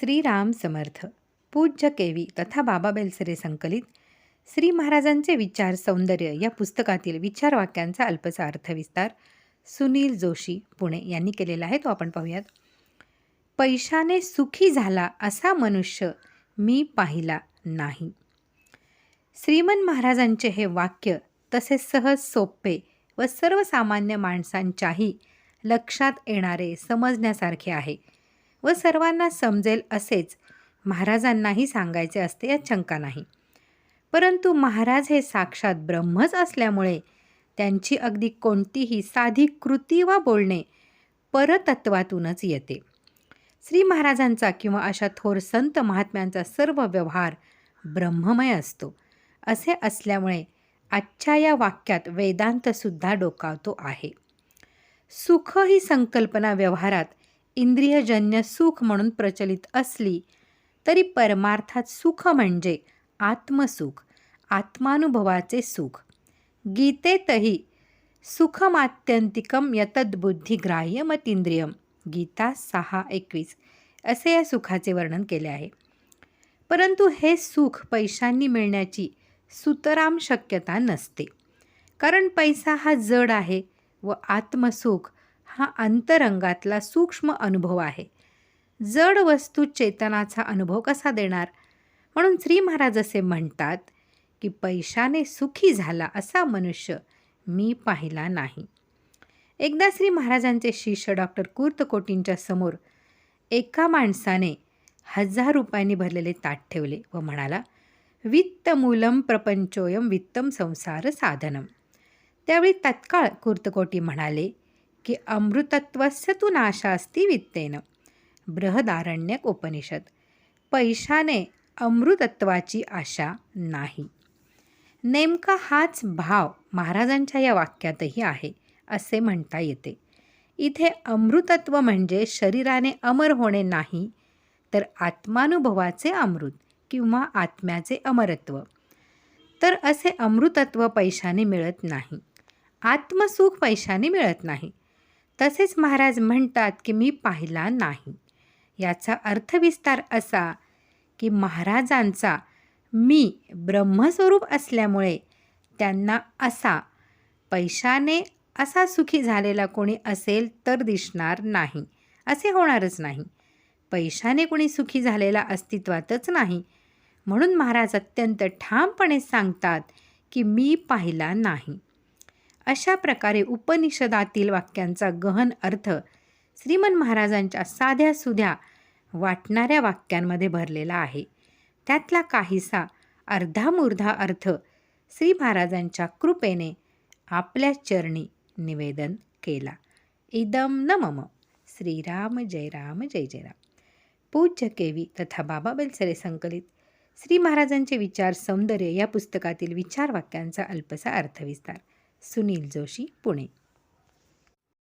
श्रीराम समर्थ. पूज्य केवी तथा बाबा बेलसरे संकलित. श्री महाराजांचे विचार सौंदर्य या पुस्तकातील विचार वाक्यांचा अल्पसा अर्थविस्तार सुनील जोशी पुणे यांनी केलेला आहे तो आपण पाहूयात. पैशाने सुखी झाला असा मनुष्य मी पाहिला नाही. श्रीमन महाराजांचे हे वाक्य तसे सहज सोपे व सर्वसामान्य माणसांच्याही लक्षात येणारे समजण्यासारखे आहे. व सर्वांना समजेल असेच महाराजांनाही सांगायचे असते यात शंका नाही. परंतु महाराज हे साक्षात ब्रह्मच असल्यामुळे त्यांची अगदी कोणतीही साधी कृती वा बोलणे परतत्वातूनच येते. श्री महाराजांचा किंवा अशा थोर संत महात्म्यांचा सर्व व्यवहार ब्रह्ममय असतो. असे असल्यामुळे आजच्या या वाक्यात वेदांतसुद्धा डोकावतो आहे. सुख ही संकल्पना व्यवहारात इंद्रियजन्य सुख म्हणून प्रचलित असली तरी परमार्थात सुख म्हणजे आत्मसुख आत्मानुभवाचे सुख. गीतेतही सुखमात्यंतिकम यतद्बुद्धिग्राह्यमतींद्रियम गीता सहा एकवीस असे या सुखाचे वर्णन केले आहे. परंतु हे सुख पैशांनी मिळण्याची सुतराम शक्यता नसते. कारण पैसा हा जड आहे व आत्मसुख हा अंतरंगातला सूक्ष्म अनुभव आहे. जड वस्तू चेतनाचा अनुभव कसा देणार? म्हणून श्री महाराज असे म्हणतात की पैशाने सुखी झाला असा मनुष्य मी पाहिला नाही. एकदा श्री महाराजांचे शिष्य डॉक्टर कुर्तकोटींच्या समोर एका माणसाने हजार रुपयांनी भरलेले ताट ठेवले व म्हणाला वित्तमूलम प्रपंचोयम वित्तम संसार साधनम. त्यावेळी तत्काळ कुर्तकोटी म्हणाले की अमृतत्वस्य तू नाशास्ती वित्तेनं. बृहदारण्यक उपनिषद. पैशाने अमृतत्वाची आशा नाही. नेमका हाच भाव महाराजांच्या या वाक्यातही आहे असे म्हणता येते. इथे अमृतत्व म्हणजे शरीराने अमर होणे नाही तर आत्मानुभवाचे अमृत किंवा आत्म्याचे अमरत्व. तर असे अमृतत्व पैशाने मिळत नाही. आत्मसुख पैशाने मिळत नाही. तसेच महाराज म्हणतात की मी पाहिला नाही. याचा अर्थविस्तार असा की महाराजांचा मी ब्रह्मस्वरूप असल्यामुळे त्यांना असा पैशाने असा सुखी झालेला कोणी असेल तर दिसणार नाही. असे होणारच नाही. पैशाने कोणी सुखी झालेला अस्तित्वातच नाही. म्हणून महाराज अत्यंत ठामपणे सांगतात की मी पाहिला नाही. अशा प्रकारे उपनिषदातील वाक्यांचा गहन अर्थ श्रीमन महाराजांच्या साध्या सुध्या वाटणाऱ्या वाक्यांमध्ये भरलेला आहे. त्यातला काहीसा अर्धामूर्धा अर्थ श्री महाराजांच्या कृपेने आपल्या चरणी निवेदन केला. इदम न मम श्रीराम जय राम जय जय राम. पूज्य केवी तथा बाबा बेलसरे संकलित. श्री महाराजांचे विचार सौंदर्य या पुस्तकातील विचार वाक्यांचा अल्पसा अर्थविस्तार सुनील जोशी पुणे